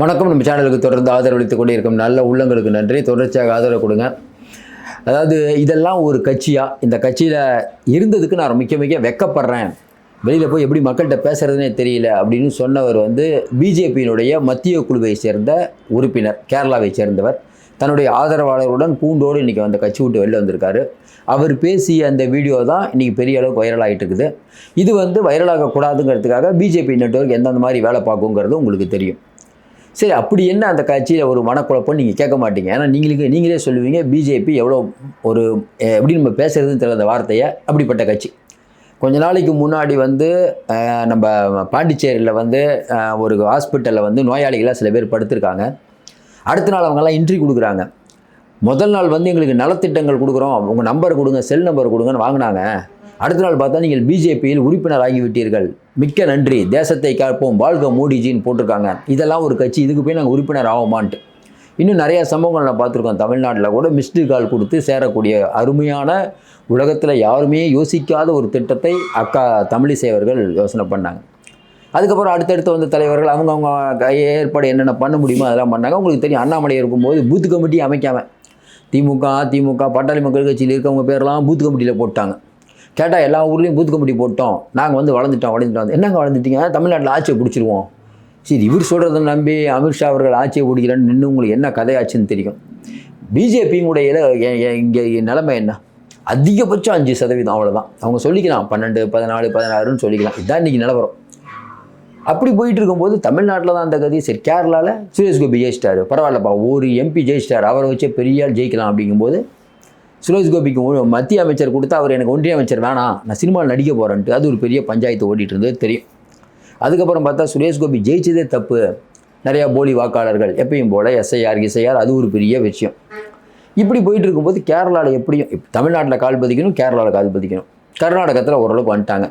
வணக்கம். நம்ம சேனலுக்கு தொடர்ந்து ஆதரவளித்துக் கொண்டே இருக்கும் நல்ல உள்ளங்களுக்கு நன்றி. தொடர்ச்சியாக ஆதரவு கொடுங்க. அதாவது இதெல்லாம் ஒரு கட்சியாக இந்த கட்சியில் இருந்ததுக்கு நான் மிக்க மிக்க வெக்கப்படுறேன். வெளியில் போய் எப்படி மக்கள்கிட்ட பேசுகிறதுனே தெரியல அப்படின்னு சொன்னவர் வந்து பிஜேபியினுடைய மத்திய குழுவை சேர்ந்த உறுப்பினர் கேரளாவை சேர்ந்தவர். தன்னுடைய ஆதரவாளர்களுடன் பூண்டோடு இன்றைக்கி அந்த கட்சி விட்டு வெளில வந்திருக்காரு. அவர் பேசிய அந்த வீடியோ தான் இன்றைக்கி பெரிய அளவுக்கு வைரல் ஆகிட்டு இருக்குது. இது வந்து வைரலாகக்கூடாதுங்கிறதுக்காக பிஜேபி நெட்வொர்க் எந்தெந்த மாதிரி வேலை பார்க்குங்கிறது உங்களுக்கு தெரியும். சரி அப்படி என்ன அந்த கட்சியில் ஒரு மனக்குழப்பம் நீங்கள் கேட்க மாட்டீங்க? ஏன்னா நீங்களுக்கு நீங்களே சொல்லுவீங்க பிஜேபி எவ்வளோ ஒரு எப்படி நம்ம பேசுகிறதுன்னு தெரியல அந்த வார்த்தையை அப்படிப்பட்ட கட்சி. கொஞ்ச நாளைக்கு முன்னாடி வந்து நம்ம பாண்டிச்சேரியில் வந்து ஒரு ஹாஸ்பிட்டலில் வந்து நோயாளிகளாக சில பேர் படுத்திருக்காங்க. அடுத்த நாள் அவங்கெல்லாம் இன்ட்ரி கொடுக்குறாங்க. முதல் நாள் வந்து எங்களுக்கு நலத்திட்டங்கள் கொடுக்குறோம். உங்கள் நம்பர் கொடுங்க செல் நம்பர் கொடுங்கன்னு வாங்கினாங்க. அடுத்த நாள் பார்த்தா நீங்கள் பிஜேபியில் உறுப்பினர் ஆகிவிட்டீர்கள் மிக்க நன்றி. தேசத்தை காப்போம். வாழ்க மோடிஜின்னு போட்டிருக்காங்க. இதெல்லாம் ஒரு கட்சி. இதுக்கு போய் நாங்கள் உறுப்பினர் ஆகுமான்ட்டு இன்னும் நிறைய சம்பவங்கள் நான் பார்த்துருக்கோம். தமிழ்நாட்டில் கூட மிஸ்டு கால் கொடுத்து சேரக்கூடிய அருமையான உலகத்தில் யாருமே யோசிக்காத ஒரு திட்டத்தை அக்கா தமிழிசைவர்கள் யோசனை பண்ணாங்க. அதுக்கப்புறம் அடுத்தடுத்து வந்த தலைவர்கள் அவங்க அவங்க ஏற்பாடு என்னென்ன பண்ண முடியுமோ அதெல்லாம் பண்ணாங்க. உங்களுக்கு தெரியும் அண்ணாமலை இருக்கும்போது பூத் கமிட்டி அமைக்காம திமுக அதிமுக பாட்டாளி மக்கள் கட்சியில் இருக்கவங்க பேர்லாம் பூத் கமிட்டியில் போட்டாங்க. கேட்டால் எல்லா ஊர்லேயும் பூத் கமிட்டி போட்டோம். நாங்கள் வந்து வளர்ந்துட்டோம் வளர்ந்துட்டோம். என்னங்க வளர்ந்துட்டீங்க? தமிழ்நாட்டில் ஆட்சியை பிடிச்சிருவோம். சரி இவர் சொல்கிறத நம்பி அமித்ஷா அவர்கள் ஆட்சியை பிடிக்கிறேன்னு நின்று உங்களுக்கு என்ன கதையாச்சுன்னு தெரியும். பிஜேபியுடைய இங்கே நிலைமை என்ன? அதிகபட்சம் அஞ்சு சதவீதம் அவ்வளோதான் அவங்க சொல்லிக்கலாம் பன்னெண்டு பதினாலு பதினாறுன்னு சொல்லிக்கலாம். இதுதான் இன்றைக்கி நிலவரம். அப்படி போயிட்டு இருக்கும்போது தமிழ்நாட்டில் தான் அந்த கதி. சரி கேரளாவில் சுரேஷ் கோபி ஜெயிச்சிட்டாரு. பரவாயில்லப்பா ஒரு எம்பி ஜெயிச்சிட்டார். அவரை வச்சே பெரிய ஆள் ஜெயிக்கலாம் அப்படிங்கும்போது சுரேஷ் கோபிக்கு மத்திய அமைச்சர் கொடுத்தா அவர் எனக்கு ஒன்றிய அமைச்சர் வேணாம். நான் சினிமாவில் நடிக்க போகிறேன்ட்டு அது ஒரு பெரிய பஞ்சாயத்து ஓடிட்டு இருந்தது தெரியும். அதுக்கப்புறம் பார்த்தா சுரேஷ் கோபி ஜெயிச்சதே தப்பு. நிறையா போலி வாக்காளர்கள் எப்பயும் போல் எஸ்ஐஆர் கிஸ்ஐஆர் அது ஒரு பெரிய விஷயம். இப்படி போயிட்டு இருக்கும்போது கேரளாவில் எப்படியும் தமிழ்நாட்டில் கால் பதிக்கணும் கேரளாவில் கால் பதிக்கணும். கர்நாடகத்தில் ஓரளவுக்கு வந்துட்டாங்க.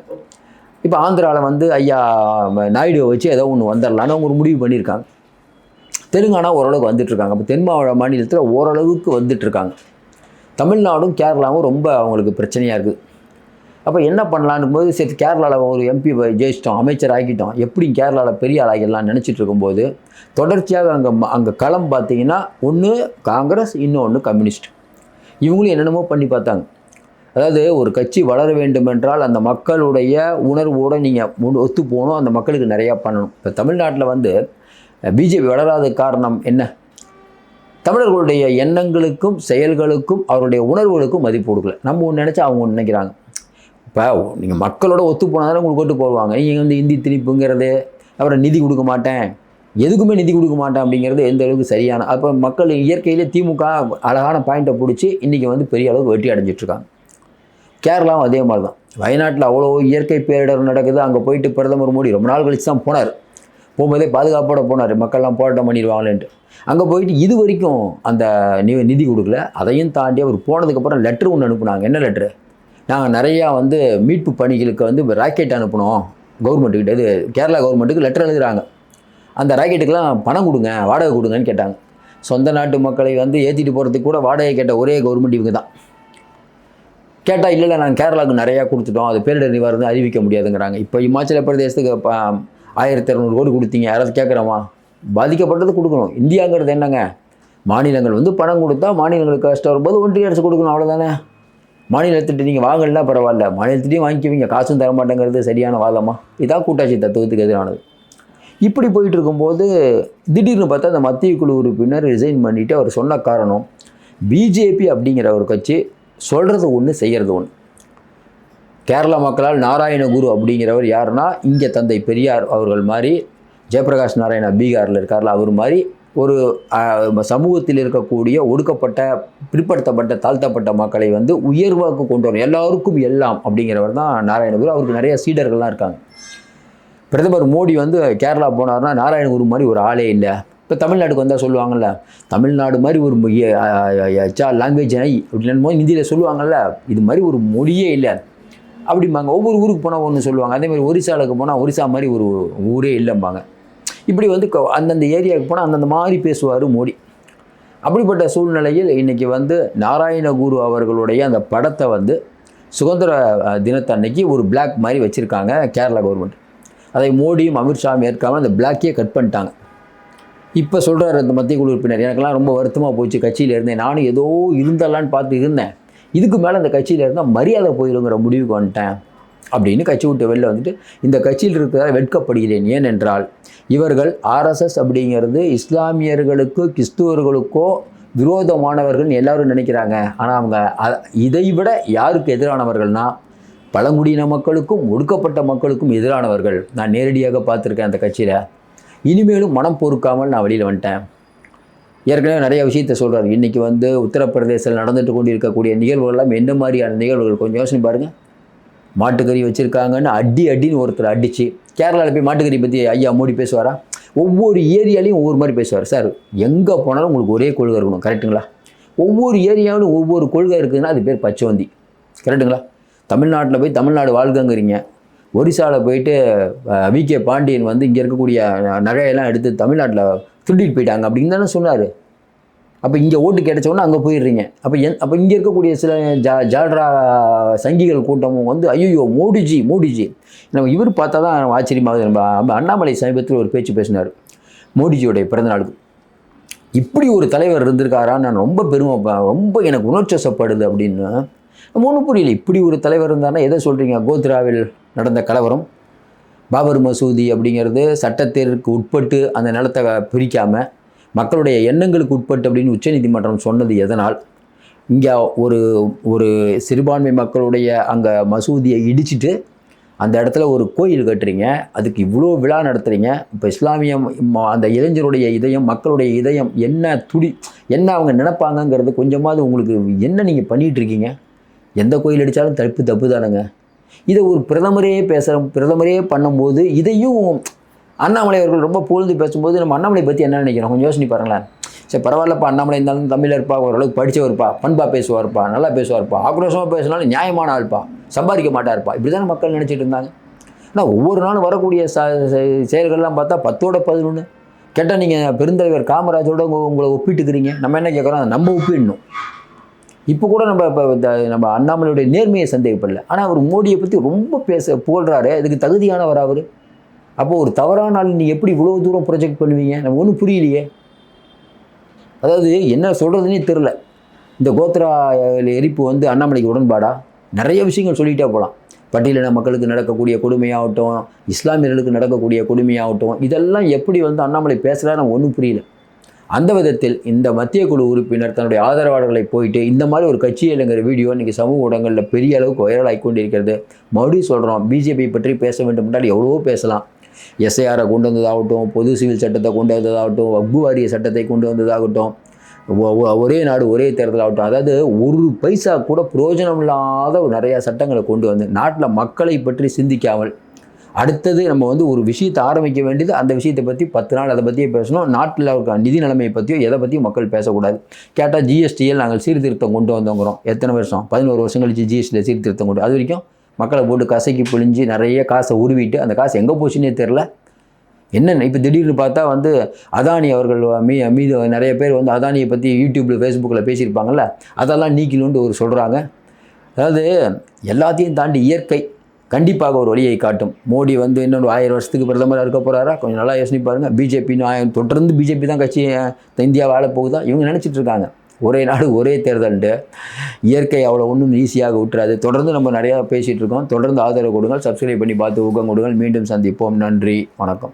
இப்போ ஆந்திராவில் வந்து ஐயா நாயுடுவை வச்சு ஏதோ ஒன்று வந்துடலான்னு அவங்க ஒரு முடிவு பண்ணியிருக்காங்க. தெலுங்கானா ஓரளவுக்கு வந்துட்டுருக்காங்க இப்போ தென் மாவட்ட மாநிலத்தில் ஓரளவுக்கு வந்துட்டுருக்காங்க தமிழ்நாடும் கேரளாவும் ரொம்ப அவங்களுக்கு பிரச்சனையாக இருக்குது அப்போ என்ன பண்ணலான்னு போது சரி கேரளாவில் ஒரு எம்பி ஜெயிச்சிட்டோம் அமைச்சர் ஆக்கிட்டோம். எப்படி கேரளாவில் பெரிய ஆளாகிடலாம் நினச்சிட்டு இருக்கும்போது தொடர்ச்சியாக அங்கே அங்கே களம் பார்த்தீங்கன்னா ஒன்று காங்கிரஸ் இன்னொன்று கம்யூனிஸ்ட். இவங்களும் என்னென்னமோ பண்ணி பார்த்தாங்க. அதாவது ஒரு கட்சி வளர வேண்டும் என்றால் அந்த மக்களுடைய உணர்வோடு நீங்கள் ஒத்து போகணும் அந்த மக்களுக்கு நிறையா பண்ணணும். இப்போ தமிழ்நாட்டில் வந்து பிஜேபி வளராத காரணம் என்ன? தமிழர்களுடைய எண்ணங்களுக்கும் செயல்களுக்கும் அவருடைய உணர்வுகளுக்கும் மதிப்பு கொடுக்கல. நம்ம ஒன்று நினச்சா அவங்க ஒன்று நினைக்கிறாங்க. இப்போ நீங்கள் மக்களோட ஒத்து போனால் உங்களுக்கு ஓட்டு போடுவாங்க. நீங்கள் வந்து இந்தி திணிப்புங்கிறது அப்புறம் நிதி கொடுக்க மாட்டேன். எதுக்குமே நிதி கொடுக்க மாட்டேன் அப்படிங்கிறது எந்த அளவுக்கு சரியான அப்போ மக்கள் இயற்கையிலே திமுக அழகான பாயிண்ட்டை பிடிச்சி இன்றைக்கி வந்து பெரிய அளவுக்கு வெற்றி அடைஞ்சிட்ருக்காங்க கேரளாவும் அதே மாதிரி தான் வயநாட்டில் அவ்வளோ இயற்கை பேரிடர் நடக்குது. அங்கே போயிட்டு பிரதமர் மோடி ரொம்ப நாள் கழிச்சு தான் போனார். போகும்போதே பாதுகாப்போடு போனார். மக்கள்லாம் போராட்டம் பண்ணிடுவாங்களேன்ட்டு. அங்கே போயிட்டு இது வரைக்கும் அந்த நி நிதி கொடுக்கல. அதையும் தாண்டி அவர் போனதுக்கப்புறம் லெட்ரு ஒன்று அனுப்புனாங்க. என்ன லெட்ரு நாங்கள் நிறையா வந்து மீட்பு பணிகளுக்கு வந்து ராக்கெட் அனுப்பினோம். கவர்மெண்ட்டுக்கிட்ட இது கேரளா கவர்மெண்ட்டுக்கு லெட்டர் எழுதுகிறாங்க அந்த ராக்கெட்டுக்கெலாம் பணம் கொடுங்க வாடகை கொடுங்கன்னு கேட்டாங்க. சொந்த நாட்டு மக்களை வந்து ஏற்றிட்டு போகிறதுக்கு கூட வாடகை கேட்ட ஒரே கவர்மெண்ட் இவங்க தான். கேட்டால் இல்லை நாங்கள் கேரளாவுக்கு நிறையா கொடுத்துட்டோம். அது பேரிடர் நிவாரணம் அறிவிக்க முடியாதுங்கிறாங்க. இப்போ இமாச்சல பிரதேசத்துக்கு ப- ஆயிரத்தி இரநூறு கோடி கொடுத்தீங்க. யாராவது கேட்குறோமா? பாதிக்கப்பட்டது கொடுக்கணும். இந்தியாங்கிறது என்னங்க? மாநிலங்கள் வந்து பணம் கொடுத்தா மாநிலங்களுக்கு கஷ்டம் வரும்போது ஒன்றிய அரசு கொடுக்கணும். அவ்வளோதானே மாநிலத்திட்ட நீங்கள் வாங்கலாம் பரவாயில்ல. மாநிலத்திட்டையும் வாங்கிக்குவீங்க. காசும் தர மாட்டேங்கிறது சரியான வாதமா? இதான் கூட்டாட்சி தத்துவத்துக்கு எதிரானது. இப்படி போயிட்டு இருக்கும்போது திடீர்னு பார்த்தா அந்த மத்திய குழு உறுப்பினர் ரிசைன் பண்ணிவிட்டு அவர் சொன்ன காரணம் பிஜேபி அப்படிங்கிற ஒரு கட்சி சொல்கிறது ஒன்று செய்கிறது ஒன்று கேரள மக்களால் நாராயணகுரு அப்படிங்கிறவர் யாருன்னா இங்கே தந்தை பெரியார் அவர்கள் மாதிரி ஜெயபிரகாஷ் நாராயணா பீகாரில் இருக்கார்ல அவர் மாதிரி ஒரு சமூகத்தில் இருக்கக்கூடிய ஒடுக்கப்பட்ட பிற்படுத்தப்பட்ட தாழ்த்தப்பட்ட மக்களை வந்து உயர்வாக்கு கொண்டு வரும் எல்லாருக்கும் எல்லாம் அப்படிங்கிறவர் தான் நாராயணகுரு அவருக்கு நிறைய சீடர்கள்லாம் இருக்காங்க பிரதமர் மோடி வந்து கேரளா போனார்னா நாராயணகுரு மாதிரி ஒரு ஆளே இல்லை இப்போ தமிழ்நாட்டுக்கு வந்தால் சொல்லுவாங்கள்ல தமிழ்நாடு மாதிரி ஒரு எச்சா லாங்குவேஜ் ஐ அப்படின்னு போது ஹிந்தியில் சொல்லுவாங்கல்ல இது மாதிரி ஒரு மொழியே இல்லை அப்படிம்பாங்க. ஒவ்வொரு ஊருக்கு போனால் ஒன்று சொல்லுவாங்க. அதே மாதிரி ஒரிசாலுக்கு போனால் ஒரிசா மாதிரி ஒரு ஊரே இல்லைம்பாங்க. இப்படி வந்து அந்தந்த ஏரியாவுக்கு போனால் அந்தந்த மாதிரி பேசுவார் மோடி. அப்படிப்பட்ட சூழ்நிலையில் இன்றைக்கி வந்து நாராயணகுரு அவர்களுடைய அந்த படத்தை வந்து சுதந்திர தினத்தன்னைக்கு ஒரு பிளாக் மாதிரி வச்சுருக்காங்க கேரளா கவர்மெண்ட் அதை மோடியும் அமித்ஷாவும் ஏற்காமல் அந்த பிளாக்கே கட் பண்ணிட்டாங்க. இப்போ சொல்கிறார் அந்த மத்திய குழு உறுப்பினர். எனக்கெல்லாம் ரொம்ப வருத்தமாக போச்சு. கட்சியில் இருந்தேன். நானும் ஏதோ இருந்தலான்னு பார்த்து இருந்தேன். இதுக்கு மேலே அந்த கட்சியில் இருந்தால் மரியாதை போயிடுங்கிற முடிவுக்கு வந்துட்டேன். அப்படின்னு கட்சி விட்டு வெளில வந்துட்டு இந்த கட்சியில் இருக்கிறதால் வெட்கப்படுகிறேன். ஏனென்றால் இவர்கள் ஆர்எஸ்எஸ் அப்படிங்கிறது இஸ்லாமியர்களுக்கு கிறிஸ்துவர்களுக்கோ விரோதமானவர்கள்னு எல்லாரும் நினைக்கிறாங்க. ஆனால் அவங்க இதை விட யாருக்கு எதிரானவர்கள்னா பழங்குடியின மக்களுக்கும் ஒடுக்கப்பட்ட மக்களுக்கும் எதிரானவர்கள். நான் நேரடியாக பார்த்துருக்கேன் அந்த கட்சியில். இனிமேலும் மனம் பொறுக்காமல் நான் வெளியில் வந்துட்டேன். ஏற்கனவே நிறைய விஷயத்த சொல்கிறார் இன்றைக்கி வந்து உத்தரப்பிரதேசத்தில் நடந்துட்டு கொண்டு இருக்கக்கூடிய நிகழ்வுகள் எல்லாம் என்ன மாதிரியான நிகழ்வுகள்? கொஞ்சம் யோசனை பாருங்கள் மாட்டுக்கறி வச்சுருக்காங்கன்னு அடி அடின்னு ஒருத்தர் அடித்து கேரளாவில் போய் மாட்டுக்கறி பற்றி ஐயா மோடி பேசுவாரா? ஒவ்வொரு ஏரியாலையும் ஒவ்வொரு மாதிரி பேசுவார். சார் எங்கே போனாலும் உங்களுக்கு ஒரே கொள்கை இருக்கணும். கரெக்ட்டுங்களா? ஒவ்வொரு ஏரியாவிலும் ஒவ்வொரு கொள்கை இருக்குதுன்னா அது பேர் பச்சோந்தி. கரெக்ட்டுங்களா? தமிழ்நாட்டில் போய் தமிழ்நாடு வாழ்க்கங்கிறீங்க ஒரிசாவில் போயிட்டு வி. கே. பாண்டியன் வந்து இங்கே இருக்கக்கூடிய நகையெல்லாம் எடுத்து தமிழ்நாட்டில் திருடிட்டு போயிட்டாங்க அப்படின்னு தானே சொன்னார். அப்போ இங்கே ஓட்டு கிடைச்சோன்னே அங்கே போயிடுறீங்க. அப்போ என் அப்போ இங்கே இருக்கக்கூடிய சில ஜா ஜால்ரா சங்கிகள் கூட்டமும் வந்து ஐயோ மோடிஜி மோடிஜி. நம்ம இவர் பார்த்தா தான் ஆச்சரியமாகுது. நம்ம அண்ணாமலை சமீபத்தில் ஒரு பேச்சு பேசினார் மோடிஜியோடைய பிறந்தநாளுக்கு இப்படி ஒரு தலைவர் இருந்திருக்காரான்னு நான் ரொம்ப பெருமை ரொம்ப எனக்கு உணர்ச்சசப்படுது அப்படின்னு. நம்ம ஒன்றும் புரியல இப்படி ஒரு தலைவர் இருந்தாருன்னா எதை சொல்கிறீங்க கோத்ராவில் நடந்த கலவரம். பாபர் மசூதி அப்படிங்கிறது சட்டத்திற்கு உட்பட்டு அந்த நிலத்தை பிரிக்காமல் மக்களுடைய எண்ணங்களுக்கு உட்பட்டு அப்படின்னு உச்சநீதிமன்றம் சொன்னது எதனால்? இங்கே ஒரு ஒரு சிறுபான்மை மக்களுடைய அங்கே மசூதியை இடிச்சிட்டு அந்த இடத்துல ஒரு கோயில் கட்டுறீங்க அதுக்கு இவ்வளோ விழா நடத்துகிறீங்க இப்போ இஸ்லாமிய அந்த இளைஞருடைய இதயம் மக்களுடைய இதயம் என்ன துடி என்ன அவங்க நினைப்பாங்கங்கிறது கொஞ்சமாவது உங்களுக்கு என்ன நீங்கள் பண்ணிகிட்ருக்கீங்க எந்த கோயில் அடித்தாலும் தப்பு தப்பு தானுங்க. இதை ஒரு பிரதமரே பேசுகிற பிரதமரே பண்ணும்போது இதையும் அண்ணாமலை அவர்கள் ரொம்ப புகழ்ந்து பேசும்போது நம்ம அண்ணாமலை பற்றி என்ன நினைக்கிறோம்? கொஞ்சம் யோசனை பாருங்களேன். சரி பரவாயில்லப்பா அண்ணாமலை இருந்தாலும் தமிழர் இருப்பா ஓரளவுக்கு படித்தவர்ப்பா பண்பா பேசுவார்ப்பா நல்லா பேசுவார்ப்பா ஆக்ரோஷமாக பேசினாலும் நியாயமான ஆள்ப்பா சம்பாதிக்க மாட்டார்ப்பா. இப்படி தானே மக்கள் நினச்சிட்டு இருந்தாங்க. ஆனால் ஒவ்வொரு நாளும் வரக்கூடிய ச செ- செயல்கள்லாம் பார்த்தா பத்தோட பதினொன்று கேட்டால் நீங்கள் பெருந்தலைவர் காமராஜோட உங்களை ஒப்பிட்டுக்கிறீங்க. நம்ம என்ன கேட்குறோம் அதை நம்ம ஒப்பிடணும். இப்போ கூட நம்ம இப்போ நம்ம அண்ணாமலையுடைய நேர்மையை சந்தேகப்படல. ஆனால் அவர் மோடியை பற்றி ரொம்ப பேச புகழ்றாரு. இதுக்கு தகுதியானவர் அவர். அப்போ ஒரு தவறான ஆள் நீங்கள் எப்படி இவ்வளோ தூரம் ப்ரொஜெக்ட் பண்ணுவீங்க? நம்ம ஒன்றும் புரியலையே. அதாவது என்ன சொல்கிறதுனே தெரில இந்த கோத்ரா எரிப்பு வந்து அண்ணாமலைக்கு உடன்பாடா? நிறைய விஷயங்கள் சொல்லிகிட்டே போகலாம் பட்டியலின மக்களுக்கு நடக்கக்கூடிய கொடுமையாகட்டும் இஸ்லாமியர்களுக்கு நடக்கக்கூடிய கொடுமையாகட்டும் இதெல்லாம் எப்படி வந்து அண்ணாமலை பேசுகிறா நம்ம ஒன்றும் புரியல. அந்த விதத்தில் இந்த மத்திய குழு உறுப்பினர் தன்னுடைய ஆதரவாளர்களை போயிட்டு இந்த மாதிரி ஒரு கட்சி இல்லைங்கிற வீடியோ இன்றைக்கி சமூக ஊடகங்களில் பெரிய அளவுக்கு வைரலாகி கொண்டிருக்கிறது. மறுபடியும் சொல்கிறோம் பிஜேபி பற்றி பேச வேண்டும் என்றால் எவ்வளவோ பேசலாம். எஸ்ஐஆரை கொண்டு வந்ததாகட்டும் பொது சிவில் சட்டத்தை கொண்டு வந்ததாகட்டும் வக்பு வாரிய சட்டத்தை கொண்டு வந்ததாகட்டும் ஒரே நாடு ஒரே தேர்தல் ஆகட்டும் அதாவது ஒரு பைசா கூட பிரயோஜனம் இல்லாத நிறையா சட்டங்களை கொண்டு வந்து நாட்டில் மக்களை பற்றி சிந்திக்காமல் அடுத்தது நம்ம வந்து ஒரு விஷயத்தை ஆரம்பிக்க வேண்டியது அந்த விஷயத்தை பற்றி பத்து நாள் அதை பற்றியே பேசணும். நாட்டில் இருக்க நிதி நிலைமையை பற்றியோ எதை பற்றியும் மக்கள் பேசக்கூடாது. கேட்டால் ஜிஎஸ்டியில் நாங்கள் சீர்திருத்தம் கொண்டு வந்தோங்கிறோம். எத்தனை வருஷம்? பதினோரு வருஷம் கழிச்சு ஜிஎஸ்டியில் சீர்திருத்தம் கொண்டு அது வரைக்கும் மக்களை போட்டு கசக்கி பிழிஞ்சு நிறைய காசை உருவிட்டு அந்த காசு எங்கே போச்சுன்னே தெரில என்னென்ன இப்போ திடீர்னு பார்த்தா வந்து அதானி அவர்கள் மீ மீது நிறைய பேர் வந்து அதானியை பற்றி யூடியூப்பில் ஃபேஸ்புக்கில் பேசியிருப்பாங்கள்ல அதெல்லாம் நீக்கணுன்ட்டு ஒரு சொல்கிறாங்க அதாவது எல்லாத்தையும் தாண்டி இயற்கை. கண்டிப்பாக ஒரு வழியை காட்டும். மோடி வந்து இன்னொரு ஆயிரம் வருஷத்துக்கு பிரதமராக இருக்க போகிறாரா கொஞ்சம் நல்லா யோசனை பாருங்கள் பிஜேபின்னு ஆயிரம் தொடர்ந்து பிஜேபி தான் கட்சி இந்தியா வாழ போகுதா? இவங்க நினச்சிட்டு இருக்காங்க. ஒரே நாடு ஒரே தேர்தல்ண்டு இயற்கை அவ்வளோ ஒன்றும் ஈஸியாக விட்டுறாது. தொடர்ந்து நம்ம நிறையா பேசிகிட்டு இருக்கோம். தொடர்ந்து ஆதரவு கொடுங்கள். சப்ஸ்கிரைப் பண்ணி பார்த்து ஊக்கம் கொடுங்கள். மீண்டும் சந்திப்போம். நன்றி. வணக்கம்.